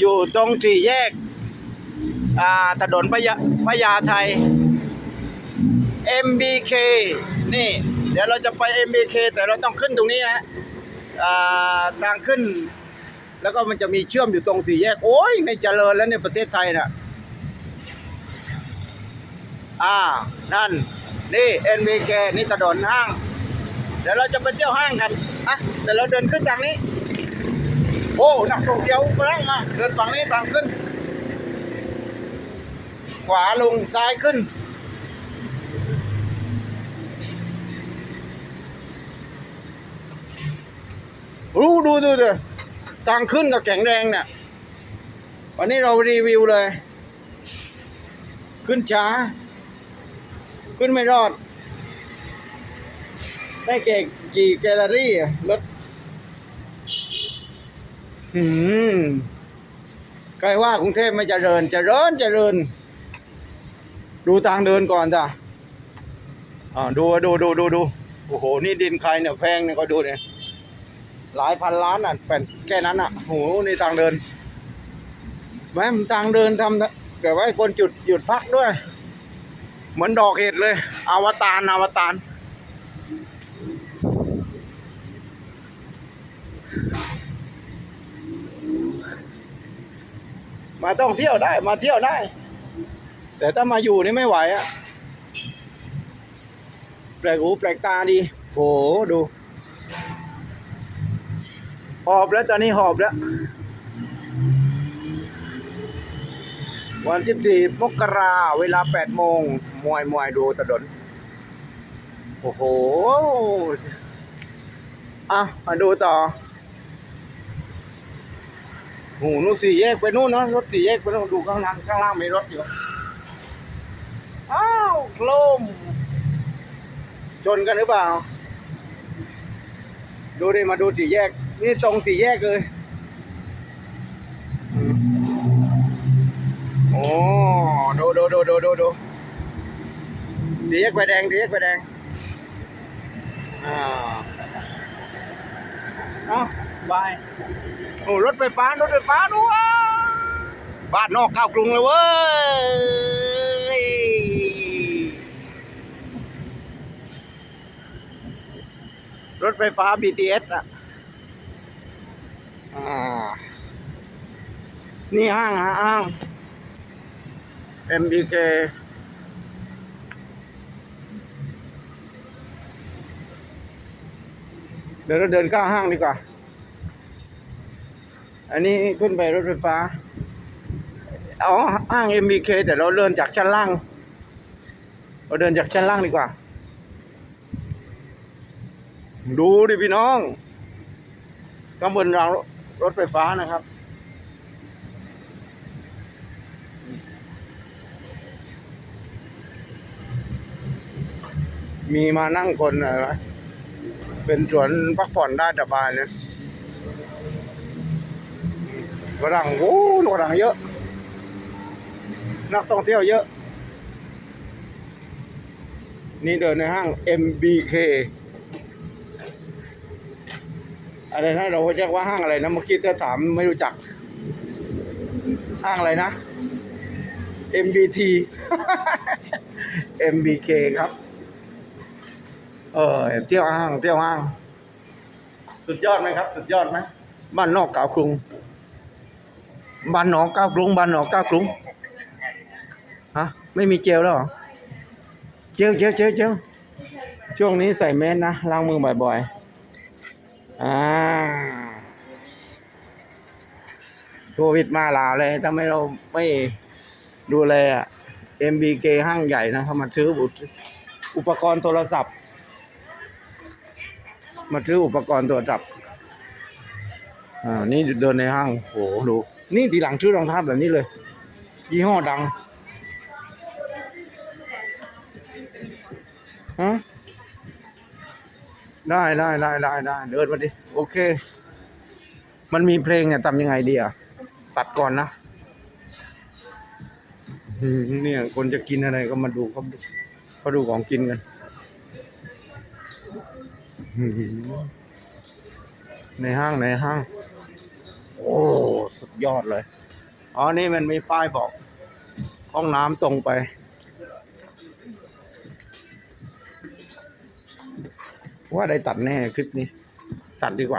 อยู่ตรงสี่แยกถนนพญาพญาไทย MBK นี่ เดี๋ยวเราจะไป MBK แต่เราต้องขึ้นตรงนี้ฮะทางขึ้น แล้วก็มันจะมีเชื่อมอยู่ตรงสี่แยก โอ้ยในเจริญแล้วในประเทศไทยน่ะอ่า นั่น นี่ NBK นี่ถนนห้าง เดี๋ยวเราจะไปเที่ยวห้างกันอะแต่เราเดินขึ้นทางนี้ โอ้นักท่องเที่ยวมานั่งมาเดินฝั่งนี้ทางขึ้น ขวาลงซ้ายขึ้น รู้ดูดูดูทางขึ้นกับแข็งแรงเนี่ยวันนี้เรารีวิวเลย ขึ้นช้า ขึ้นไม่รอดได้เก่กี่แกลลอรี่รถ หืมใครว่ากรุงเทพไม่เจริญเจริญเจริญ ดูทางเดินก่อนจ้ะอ่าดูดูดูดูดูโอ้โห นี่ดินใครเนี่ยแพงเนี่ยก็ดูเนี่ยหลายพันล้านอะเป็นแค่นั้นอะโหนี่ทางเดินแม่ทางเดินทำแต่ว่าให้คนจุดหยุดพักด้วย เหมือนดอกเห็ดเลย อวตารอวตาร มาต้องเที่ยวได้ มาเที่ยวได้ แต่ถ้ามาอยู่นี่ไม่ไหวอะแปลกหูแปลกตาดีโหดู หอบแล้วตอนนี้หอบแล้ว วันที่สี่มกราเวลาแปดโมงมวยมวยดูตะดนโอ้โห อะ มาดูต่อ หนู่นสี่แยกไปนู่นนะรถสี่แยกไปนู่นดูข้างล่างข้างล่างมีรถอยู่อ้าวโคลมชนกันหรือเปล่า ดูดิมาดูสี่แยก นี่ตรงสี่แยกเลย โอ้ดูดูดูดูดูดูสี่แยกไฟแดงสี่แยกไฟแดง อ่า เอา บายโอ้รถไฟฟ้ารถไฟฟ้าด้วยบ้านนอกเข้ากรุงเลยเว้ยรถไฟฟ้า BTS อะนี่ห้างฮะห้าง MBK เดี๋ยวเราเดินข้าห้างดีกว่า อันนี้ขึ้นไปรถไฟฟ้า เอาห้าง MBK แต่เราเดินจากชั้นล่าง เราเดินจากชั้นล่างดีกว่า ดูดิพี่น้องข้างบนรางรถไฟฟ้านะครับมีมานั่งคนอะไรเป็นสวนพักผ่อนได้สบายเลย ฝรั่งโอ้ฝรั่งเยอะ นักท่องเที่ยวเยอะ นี่เดินในห้าง MBK อะไรนะเราเรียกว่าห้างอะไรนะเมื่อกี้ถ้าถามไม่รู้จัก ห้างอะไรนะ MBT MBK ครับ เออเที่ยวห้างเที่ยวห้าง สุดยอดไหมครับ สุดยอดไหมบ้านนอกเก่ากรุง บ้านหนองก้ากรุงบ้านหนองก้ากรุงฮะไม่มีเจลแล้วเหรอเจลเจลเจลเจลช่วงนี้ใส่แมสนะล้างมือบ่อยๆอ่าโควิดมาลาเลยถ้าไม่เราไม่ดูแลอะ MBK ห้างใหญ่นะเขามาซื้ออุปอุปกรณ์โทรศัพท์ มาซื้ออุปกรณ์โทรศัพท์อ่านี่เดินในห้างโหดู นี่ทีหลังซื้อรองเท้าแบบนี้เลย ยี่ห้อดังฮะได้ได้ได้ได้ได้เดินมาดิโอเค มันมีเพลงเนี่ยทำยังไงดีอะตัดก่อนนะเนี่ยคนจะกินอะไรก็มาดูเขาเขาดูของกินกันในห้างในห้าง โอ้สุดยอดเลย อ๋อ นี่มันมีป้ายบอก ห้องน้ำตรงไปว่าได้ตัดแน่คลิปนี้ ตัดดีกว่า